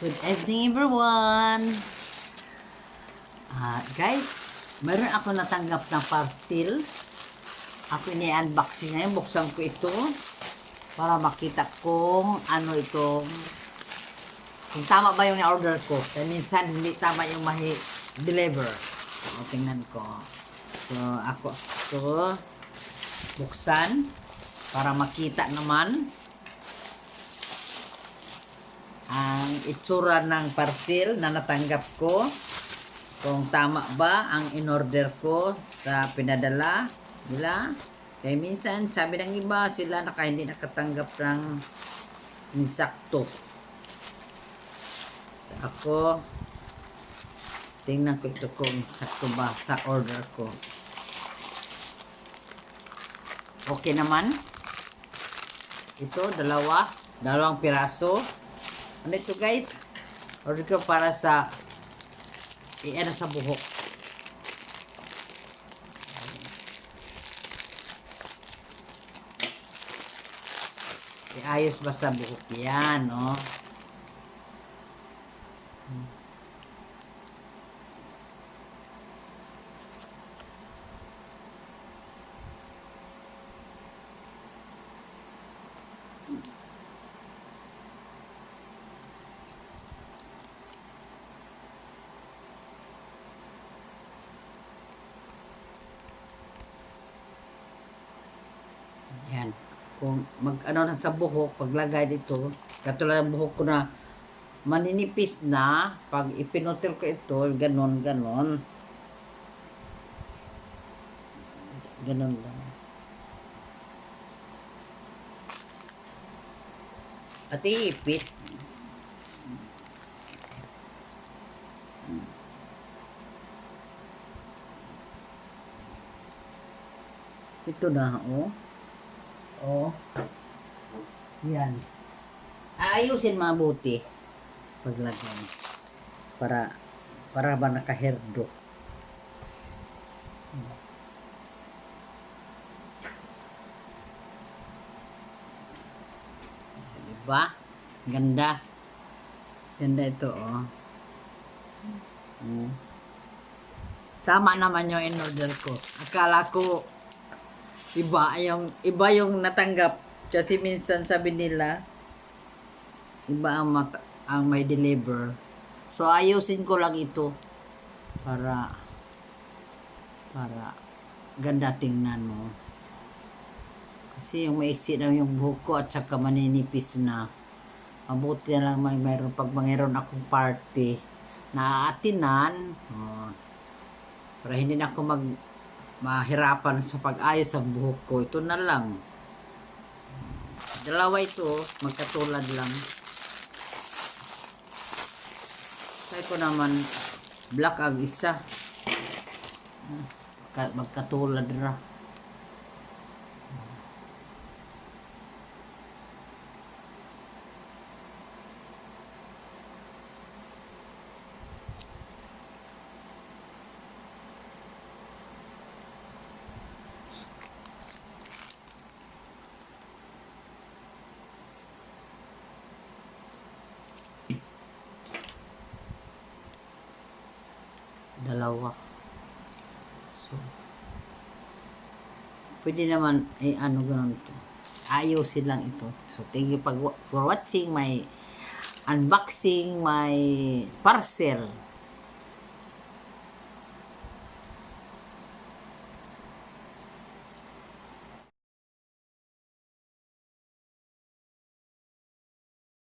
everyone! Ah, guys, meron ako natanggap na parcel. Ako ini-unboxing ngayon. Buksan ko ito para makita kung ano itong kung tama ba yung order ko. Kaya minsan hindi tama yung mahi-deliver. So, tingnan ko. So, ako, so, buksan para makita naman ang itsura ng parcel na natanggap ko. Kung tama ba ang in-order ko sa pinadala nila. Kaya minsan, sabi ng iba, sila naka hindi nakatanggap ng insakto. So, ako, tingnan ko ito kung sakto ba sa order ko. Okay naman. Ito, dalawa. Dalawang piraso. Ano ito guys? Order ko para sa i-ano sa buhok. Iayos ba sa buhok yan, no? Yan. Kung mag ano na sa buhok, paglagay dito, katulad ng buhok ko na maninipis na, pag ipinutil ko ito, ganon, ganon. Ganon lang. At iipit. Ito na, oh. Oh. Yan. Aayusin mabuti paglagay. Para para ba nakaherdo. Diba? Ganda. Ganda ito, oh. Mm. Tama naman yung in-order ko. Akala ko iba yung iba yung natanggap. Kasi minsan sabi nila iba ang mak- ang may deliver. So ayusin ko lang ito para para ganda tingnan mo. Kasi yung maiksi na yung buhok ko at saka maninipis na mabuti na lang may mayroon pag mayroon akong party na atinan oh, para hindi na ako mag mahirapan sa pag-ayos ang buhok ko. Ito na lang. Dalawa ito, magkatulad lang. Kaya ko naman, black ang isa. Ka- Magkatulad ra. Dalawa. So, pwede naman, eh, ano ganun to. Ayusin lang ito. So, thank you for watching my unboxing my parcel.